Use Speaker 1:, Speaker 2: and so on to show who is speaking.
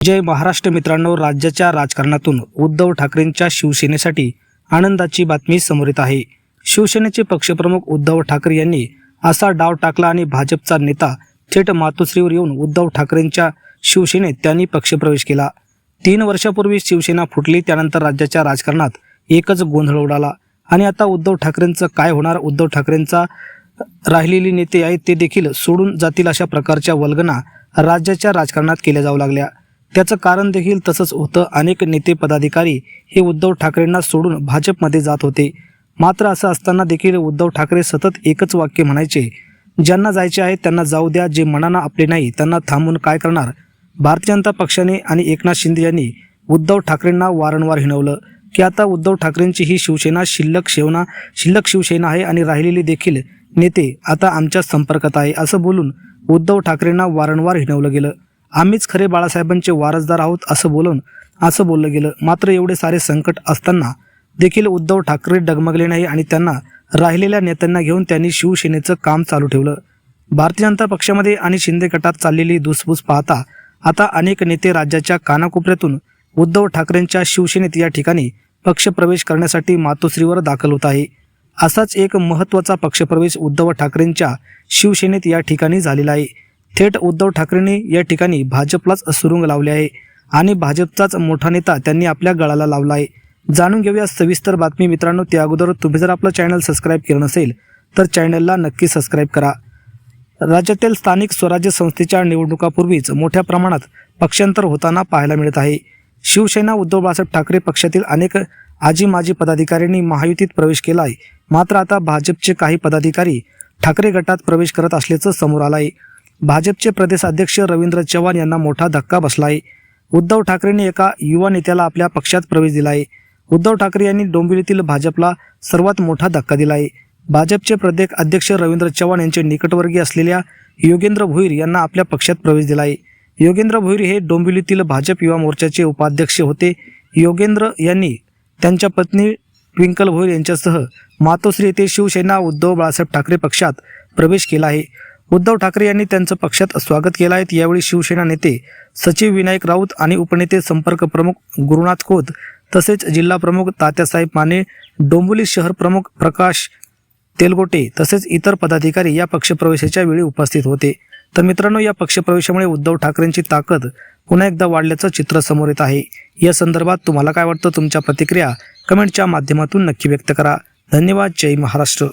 Speaker 1: जय महाराष्ट्र मित्रांनो राज्याच्या राजकारणातून उद्धव ठाकरेंच्या शिवसेनेसाठी आनंदाची बातमी समोर येत आहे. शिवसेनेचे पक्षप्रमुख उद्धव ठाकरे यांनी असा डाव टाकला आणि भाजपचा नेता थेट मातोश्रीवर येऊन उद्धव ठाकरेंच्या शिवसेनेत त्यांनी पक्षप्रवेश केला. तीन वर्षापूर्वी शिवसेना फुटली त्यानंतर राज्याच्या राजकारणात एकच गोंधळ उडाला. आणि आता उद्धव ठाकरेंचं काय होणार? उद्धव ठाकरेंचा राहिलेले नेते आहेत ते देखील सोडून जातील अशा प्रकारच्या वल्गना राज्याच्या राजकारणात केल्या जाऊ लागल्या. त्याचं कारण देखील तसंच होतं. अनेक नेते पदाधिकारी हे उद्धव ठाकरेंना सोडून भाजपमध्ये जात होते. मात्र असं असताना देखील उद्धव ठाकरे सतत एकच वाक्य म्हणायचे. ज्यांना जायचे आहे त्यांना जाऊ द्या जे मनानं आपले नाही त्यांना थांबून काय करणार? भारतीय जनता पक्षाने आणि एकनाथ शिंदे यांनी उद्धव ठाकरेंना वारंवार हिणवलं की आता उद्धव ठाकरेंची ही शिवसेना शिल्लक शेवना शिल्लक शिवसेना आहे आणि राहिलेली देखील नेते आता आमच्या संपर्कात आहे असं बोलून उद्धव ठाकरेंना वारंवार हिणवलं गेलं. आम्हीच खरे बाळासाहेबांचे वारसदार आहोत असं बोलून असं बोललं गेलं. मात्र एवढे सारे संकट असताना देखील उद्धव ठाकरे डगमगले नाही आणि त्यांना राहिलेल्या नेत्यांना घेऊन त्यांनी शिवसेनेचं काम चालू ठेवलं. भारतीय जनता पक्षामध्ये आणि शिंदे गटात चाललेली धुसफूस पाहता आता अनेक नेते राज्याच्या कानाकोपऱ्यातून उद्धव ठाकरेंच्या शिवसेनेत या ठिकाणी पक्षप्रवेश करण्यासाठी मातोश्रीवर दाखल होत आहे. असाच एक महत्त्वाचा पक्षप्रवेश उद्धव ठाकरेंच्या शिवसेनेत या ठिकाणी झालेला आहे. थेट उद्धव ठाकरेंनी या ठिकाणी भाजपलाच सुरुंग लावले आहे. आणि भाजपचाच मोठा नेता त्यांनी आपल्या गळाला लावला आहे. जाणून घेऊया सविस्तर बातमी. मित्रांनो त्या अगोदर तुम्ही जर आपलं चॅनल सबस्क्राईब केलं नसेल तर चॅनलला नक्की सबस्क्राईब करा. राज्यातील स्थानिक स्वराज्य संस्थेच्या निवडणुकापूर्वीच मोठ्या प्रमाणात पक्षांतर होताना पाहायला मिळत आहे. शिवसेना उद्धव बाळासाहेब ठाकरे पक्षातील अनेक आजी माजी पदाधिकाऱ्यांनी महायुतीत प्रवेश केला आहे मात्र आता भाजपचे काही पदाधिकारी ठाकरे गटात प्रवेश करत असल्याचं समोर आलं आहे भाजपचे प्रदेशाध्यक्ष रवींद्र चव्हाण यांना मोठा धक्का बसला आहे उद्धव ठाकरेंनी एका युवा नेत्याला आपल्या पक्षात प्रवेश दिला आहे उद्धव ठाकरे यांनी डोंबिवलीतील भाजपला सर्वात मोठा धक्का दिला आहे भाजपचे प्रदेश अध्यक्ष रवींद्र चव्हाण यांचे निकटवर्गीय असलेल्या योगेंद्र भोईर यांना आपल्या पक्षात प्रवेश दिला आहे योगेंद्र भोईर हे डोंबिवलीतील भाजप युवा मोर्चाचे उपाध्यक्ष होते. योगेंद्र यांनी त्यांच्या पत्नी ट्विंकल भोईर यांच्यासह मातोश्री येथे शिवसेना उद्धव बाळासाहेब ठाकरे पक्षात प्रवेश केला आहे. उद्धव ठाकरे यांनी त्यांचं पक्षात स्वागत केलं आहे. यावेळी शिवसेना नेते सचिव विनायक राऊत आणि उपनेते संपर्क प्रमुख गुरुनाथ खोत तसेच जिल्हा प्रमुख तात्यासाहेब माने डोंबिवली शहर प्रमुख प्रकाश तेलगोटे तसेच इतर पदाधिकारी या पक्षप्रवेशाच्या वेळी उपस्थित होते. तर मित्रांनो या पक्षप्रवेशामुळे उद्धव ठाकरेंची ताकद पुन्हा एकदा वाढल्याचं चित्र समोर येत आहे. या संदर्भात तुम्हाला काय वाटतं? तुमच्या प्रतिक्रिया कमेंटच्या माध्यमातून नक्की व्यक्त करा. धन्यवाद. जय महाराष्ट्र.